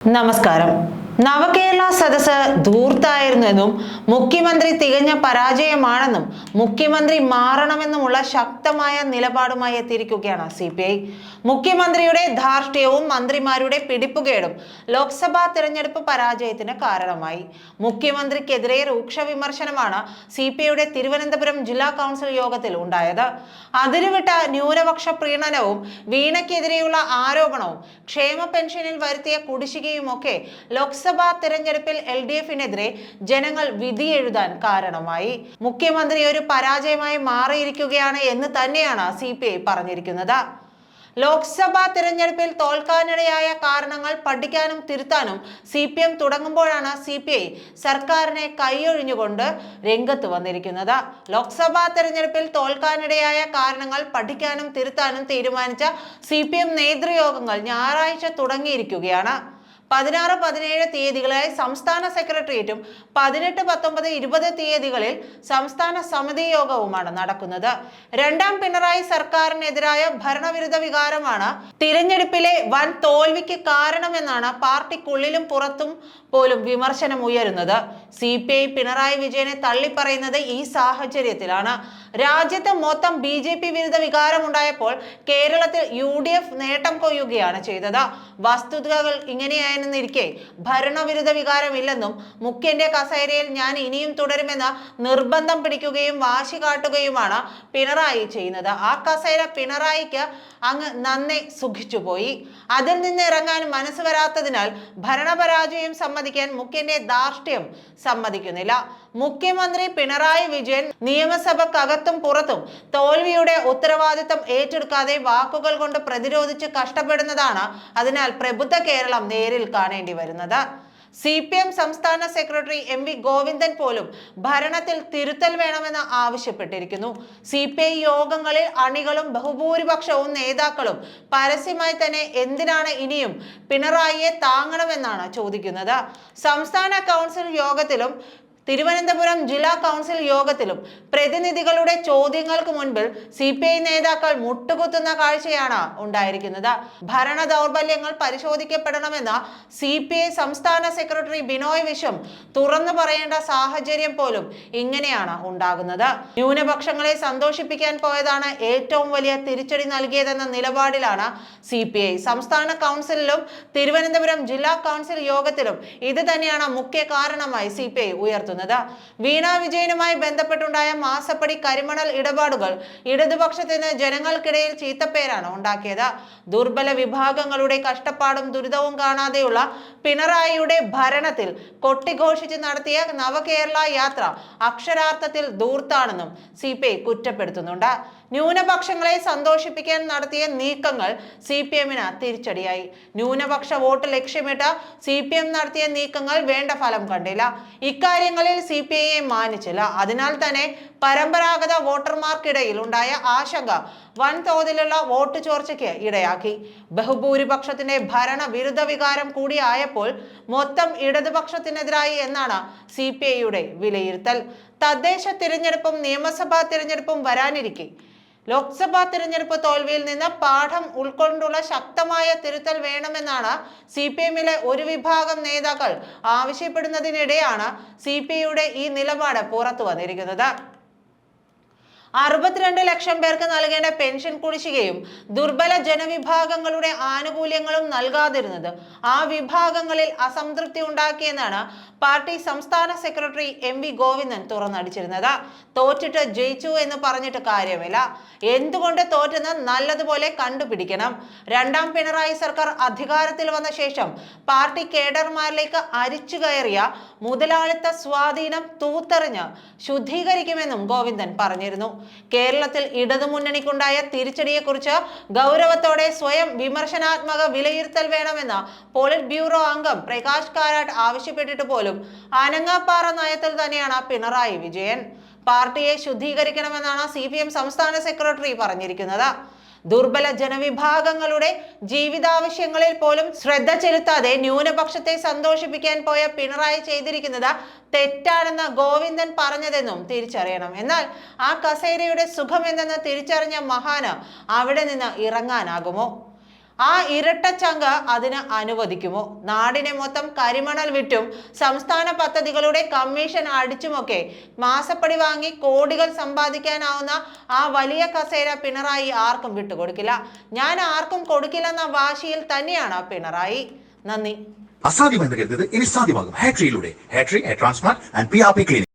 നമസ്കാരം നവകേരള സദസ് ധൂർത്തായിരുന്നെന്നും മുഖ്യമന്ത്രി തികഞ്ഞ പരാജയമാണെന്നും മുഖ്യമന്ത്രി മാറണമെന്നുമുള്ള ശക്തമായ നിലപാടുമായി എത്തിയിരിക്കുകയാണ് സി പി ഐ മുഖ്യമന്ത്രിയുടെ ധാർഷ്ട്യവും മന്ത്രിമാരുടെ പിടിപ്പുകേടും ലോക്സഭാ തിരഞ്ഞെടുപ്പ് പരാജയത്തിന് കാരണമായി. മുഖ്യമന്ത്രിക്കെതിരെ രൂക്ഷ വിമർശനമാണ് സി പി ഐയുടെ തിരുവനന്തപുരം ജില്ലാ കൗൺസിൽ യോഗത്തിൽ ഉണ്ടായത്. അതിരുവിട്ട ന്യൂനപക്ഷ പ്രീണനവും വീണയ്ക്കെതിരെയുള്ള ആരോപണവും ക്ഷേമ പെൻഷനിൽ വരുത്തിയ കുടിശ്ശികയുമൊക്കെ ലോക്സഭാ തെരഞ്ഞെടുപ്പിൽ എൽ ഡി എഫിനെതിരെ ജനങ്ങൾ വിധിയെഴുതാൻ കാരണമായി. മുഖ്യമന്ത്രി ഒരു പരാജയമായി മാറിയിരിക്കുകയാണ് എന്ന് തന്നെയാണ് സി പറഞ്ഞിരിക്കുന്നത്. ലോക്സഭാ തിരഞ്ഞെടുപ്പിൽ തോൽക്കാനിടയായ കാരണങ്ങൾ പഠിക്കാനും തിരുത്താനും സി പി എം തുടങ്ങുമ്പോഴാണ് സി പി ഐ സർക്കാരിനെ കൈയൊഴിഞ്ഞുകൊണ്ട് രംഗത്ത് വന്നിരിക്കുന്നത്. ലോക്സഭാ തിരഞ്ഞെടുപ്പിൽ തോൽക്കാനിടയായ കാരണങ്ങൾ പഠിക്കാനും തിരുത്താനും തീരുമാനിച്ച സി പി എം നേതൃയോഗങ്ങൾ ഞായറാഴ്ച തുടങ്ങിയിരിക്കുകയാണ്. പതിനാറ് പതിനേഴ് തീയതികളായി സംസ്ഥാന സെക്രട്ടേറിയറ്റും പതിനെട്ട് പത്തൊമ്പത് ഇരുപത് തീയതികളിൽ സംസ്ഥാന സമിതി യോഗവുമാണ് നടക്കുന്നത്. രണ്ടാം പിണറായി സർക്കാരിനെതിരായ ഭരണവിരുദ്ധ വികാരമാണ് തിരഞ്ഞെടുപ്പിലെ വൻ തോൽവിക്ക് കാരണമെന്നാണ് പാർട്ടിക്കുള്ളിലും പുറത്തും പോലും വിമർശനം ഉയരുന്നത്. സി പി ഐ പിണറായി വിജയനെ തള്ളിപ്പറയുന്നത് ഈ സാഹചര്യത്തിലാണ്. രാജ്യത്ത് മൊത്തം ബി ജെ പി വിരുദ്ധ വികാരമുണ്ടായപ്പോൾ കേരളത്തിൽ യു ഡി എഫ് നേട്ടം കൊയ്യുകയാണ് ചെയ്തത്. വസ്തുതകൾ ഇങ്ങനെയായിരുന്നിരിക്കെ ഭരണവിരുദ്ധ വികാരമില്ലെന്നും മുഖ്യന്റെ കസേരയിൽ ഞാൻ ഇനിയും തുടരുമെന്ന് നിർബന്ധം പിടിക്കുകയും വാശി കാട്ടുകയുമാണ് പിണറായി ചെയ്യുന്നത്. ആ കസേര പിണറായിക്ക് അങ്ങ് നന്നെ സുഖിച്ചുപോയി. അതിൽ നിന്ന് ഇറങ്ങാൻ മനസ്സ് വരാത്തതിനാൽ ഭരണപരാജയം സമ്മതിക്കാൻ മുഖ്യന്റെ ധാർഷ്ട്യം സമ്മതിക്കുന്നില്ല. മുഖ്യമന്ത്രി പിണറായി വിജയൻ നിയമസഭക്കകത്തും പുറത്തും തോൽവിയുടെ ഉത്തരവാദിത്തം ഏറ്റെടുക്കാതെ വാക്കുകൾ കൊണ്ട് പ്രതിരോധിച്ച് കഷ്ടപ്പെടുന്നതാണ് അതിനാൽ പ്രബുദ്ധ കേരളം നേരിൽ കാണേണ്ടി വരുന്നത്. സി പി എം സംസ്ഥാന സെക്രട്ടറി എം വി ഗോവിന്ദൻ പോലും ഭരണത്തിൽ തിരുത്തൽ വേണമെന്ന് ആവശ്യപ്പെട്ടിരിക്കുന്നു. സി പി ഐ യോഗങ്ങളിൽ അണികളും ബഹുഭൂരിപക്ഷവും നേതാക്കളും പരസ്യമായി തന്നെ എന്തിനാണ് ഇനിയും പിണറായിയെ താങ്ങണമെന്നാണ് ചോദിക്കുന്നത്. സംസ്ഥാന കൗൺസിൽ യോഗത്തിലും തിരുവനന്തപുരം ജില്ലാ കൗൺസിൽ യോഗത്തിലും പ്രതിനിധികളുടെ ചോദ്യങ്ങൾക്ക് മുൻപിൽ സി പി ഐ നേതാക്കൾ മുട്ടുകുത്തുന്ന കാഴ്ചയാണ് ഉണ്ടായിരിക്കുന്നത്. ഭരണ ദൗർബല്യങ്ങൾ പരിശോധിക്കപ്പെടണമെന്ന സി പി ഐ സംസ്ഥാന സെക്രട്ടറി ബിനോയ് വിശ്വം തുറന്നു പറയേണ്ട സാഹചര്യം പോലും ഇങ്ങനെയാണ് ഉണ്ടാകുന്നത്. ന്യൂനപക്ഷങ്ങളെ സന്തോഷിപ്പിക്കാൻ പോയതാണ് ഏറ്റവും വലിയ തിരിച്ചടി നൽകിയതെന്ന നിലപാടിലാണ് സി പി ഐ. സംസ്ഥാന കൗൺസിലിലും തിരുവനന്തപുരം ജില്ലാ കൗൺസിൽ യോഗത്തിലും ഇത് തന്നെയാണ് മുഖ്യ കാരണമായി സി പി ഐ ഉയർത്തുന്നത്. വീണ വിജയനുമായി ബന്ധപ്പെട്ടുണ്ടായ മാസപ്പടി കരിമണൽ ഇടപാടുകൾ ഇടതുപക്ഷത്തിന് ജനങ്ങൾക്കിടയിൽ ചീത്തപ്പേരാണ് ഉണ്ടാക്കിയത്. ദുർബല വിഭാഗങ്ങളുടെ കഷ്ടപ്പാടും ദുരിതവും കാണാതെയുള്ള പിണറായിയുടെ ഭരണത്തിൽ കൊട്ടിഘോഷിച്ച് നടത്തിയ നവകേരള യാത്ര അക്ഷരാർത്ഥത്തിൽ ദൂർത്താണെന്നും സി കുറ്റപ്പെടുത്തുന്നുണ്ട്. ന്യൂനപക്ഷങ്ങളെ സന്തോഷിപ്പിക്കാൻ നടത്തിയ നീക്കങ്ങൾ സി പി എമ്മിന് തിരിച്ചടിയായി. ന്യൂനപക്ഷ വോട്ട് ലക്ഷ്യമിട്ട് സി പി എം നടത്തിയ നീക്കങ്ങൾ വേണ്ട ഫലം കണ്ടില്ല. ഇക്കാര്യങ്ങളിൽ സി പി ഐയെ മാനിച്ചില്ല. അതിനാൽ തന്നെ പരമ്പരാഗത വോട്ടർമാർക്കിടയിൽ ഉണ്ടായ ആശങ്ക വൻതോതിലുള്ള വോട്ട് ചോർച്ചയ്ക്ക് ഇടയാക്കി. ബഹുഭൂരിപക്ഷത്തിന്റെ ഭരണ വിരുദ്ധ വികാരം കൂടിയായപ്പോൾ മൊത്തം ഇടതുപക്ഷത്തിനെതിരായി എന്നാണ് സി പി ഐയുടെ വിലയിരുത്തൽ. തദ്ദേശ തിരഞ്ഞെടുപ്പും നിയമസഭാ തിരഞ്ഞെടുപ്പും വരാനിരിക്കെ. ലോക്സഭാ തിരഞ്ഞെടുപ്പ് തോൽവിയിൽ നിന്ന് പാഠം ഉൾക്കൊണ്ടുള്ള ശക്തമായ തിരുത്തൽ വേണമെന്നാണ് സി പി എമ്മിലെ ഒരു വിഭാഗം നേതാക്കൾ ആവശ്യപ്പെടുന്നതിനിടെയാണ് സി പി ഐയുടെ ഈ നിലപാട് പുറത്തു വന്നിരിക്കുന്നത്. അറുപത്തിരണ്ട് ലക്ഷം പേർക്ക് നൽകേണ്ട പെൻഷൻ കുടിശ്ശികയും ദുർബല ജനവിഭാഗങ്ങളുടെ ആനുകൂല്യങ്ങളും നൽകാതിരുന്നത് ആ വിഭാഗങ്ങളിൽ അസംതൃപ്തി ഉണ്ടാക്കിയെന്നാണ് പാർട്ടി സംസ്ഥാന സെക്രട്ടറി എം വി ഗോവിന്ദൻ തുറന്നടിച്ചിരുന്നത്. തോറ്റിട്ട് ജയിച്ചു എന്ന് പറഞ്ഞിട്ട് കാര്യമില്ല. എന്തുകൊണ്ട് തോറ്റെന്ന് നല്ലതുപോലെ കണ്ടുപിടിക്കണം. രണ്ടാം പിണറായി സർക്കാർ അധികാരത്തിൽ വന്ന ശേഷം പാർട്ടി കേഡർമാരിലേക്ക് അരിച്ചു കയറിയ മുതലാളിത്ത സ്വാധീനം തൂത്തെറിഞ്ഞ് ശുദ്ധീകരിക്കുമെന്നും ഗോവിന്ദൻ പറഞ്ഞിരുന്നു. കേരളത്തിൽ ഇടതുമുന്നണിക്കുണ്ടായ തിരിച്ചടിയെക്കുറിച്ച് ഗൗരവത്തോടെ സ്വയം വിമർശനാത്മക വിലയിരുത്തൽ വേണമെന്ന് പോളിറ്റ് ബ്യൂറോ അംഗം പ്രകാശ് കാരാട്ട് ആവശ്യപ്പെട്ടിട്ട് പോലും അനങ്ങാപ്പാറ നയത്തിൽ തന്നെയാണ് പിണറായി വിജയൻ. പാർട്ടിയെ ശുദ്ധീകരിക്കണമെന്നാണ് സി സംസ്ഥാന സെക്രട്ടറി പറഞ്ഞിരിക്കുന്നത്. ദുർബല ജനവിഭാഗങ്ങളുടെ ജീവിതാവശ്യങ്ങളിൽ പോലും ശ്രദ്ധ ചെലുത്താതെ ന്യൂനപക്ഷത്തെ സന്തോഷിപ്പിക്കാൻ പോയ പിണറായി ചെയ്തിരിക്കുന്നത് തെറ്റാണെന്ന് ഗോവിന്ദൻ പറഞ്ഞതെന്നും തിരിച്ചറിയണം. എന്നാൽ ആ കസേരയുടെ സുഖമെന്തെന്ന് തിരിച്ചറിഞ്ഞ മഹാന് അവിടെ നിന്ന് ഇറങ്ങാനാകുമോ? ആ ഇരട്ടച്ചങ്ക അതിന് അനുവദിക്കുമോ? നാടിനെ മൊത്തം കരിമണൽ വിറ്റും സംസ്ഥാന പദ്ധതികളുടെ കമ്മീഷൻ അടിച്ചുമൊക്കെ മാസപ്പടി വാങ്ങി കോടികൾ സമ്പാദിക്കാനാവുന്ന ആ വലിയ കസേര പിണറായി ആർക്കും വിട്ടുകൊടുക്കില്ല. ഞാൻ ആർക്കും കൊടുക്കില്ലെന്ന വാശിയിൽ തന്നെയാണ് പിണറായി. നന്ദി. അസാധ്യമെന്ന് കരുതുന്നത് ഇനി സാധ്യമാകും. ഹാട്രിയിലൂടെ Hatri transplant and P R P clinic